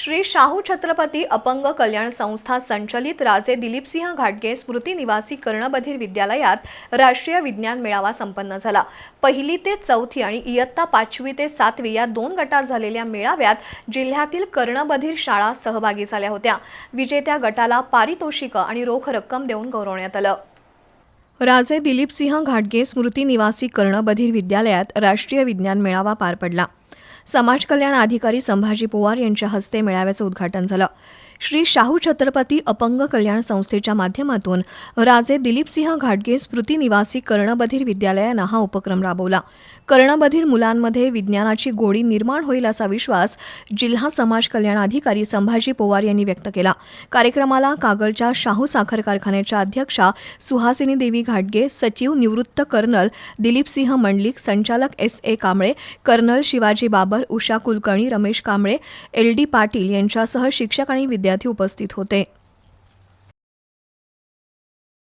श्री शाहू छत्रपती अपंग कल्याण संस्था संचलित राजे दिलीपसिंह घाटगे स्मृती निवासी कर्णबधीर विद्यालयात राष्ट्रीय विज्ञान मेळावा संपन्न झाला. पहिली ते चौथी आणि इयत्ता पाचवी ते सातवी या दोन गटात झालेल्या मेळाव्यात जिल्ह्यातील कर्णबधीर शाळा सहभागी झाल्या होत्या. विजेत्या गटाला पारितोषिकं आणि रोख रक्कम देऊन गौरवण्यात आलं. राजे दिलीपसिंह घाटगे स्मृती निवासी कर्णबधीर विद्यालयात राष्ट्रीय विज्ञान मेळावा पार पडला. समाज कल्याण अधिकारी संभाजी पोवार यांच्या हस्ते मेळाव्याचं उद्घाटन झालं. श्री शाहू छत्रपती अपंग कल्याण संस्थेच्या माध्यमातून राजे दिलीपसिंह घाटगे स्मृती निवासी कर्णबधीर विद्यालयानं हा उपक्रम राबवला. कर्णबधीर मुलांमध्ये विज्ञानाची गोडी निर्माण होईल असा विश्वास जिल्हा समाज कल्याण अधिकारी संभाजी पोवार यांनी व्यक्त केला. कार्यक्रमाला कागलच्या शाहू साखर कारखान्याच्या अध्यक्षा सुहासिनी देवी घाटगे सचिव निवृत्त कर्नल दिलीपसिंह मंडलिक संचालक S A Kamble colonel Shivaji Babar Usha Kulkarni Ramesh Kamble L D Patil यांच्यासह शिक्षक आणि विद्यार्थी ah to birthday today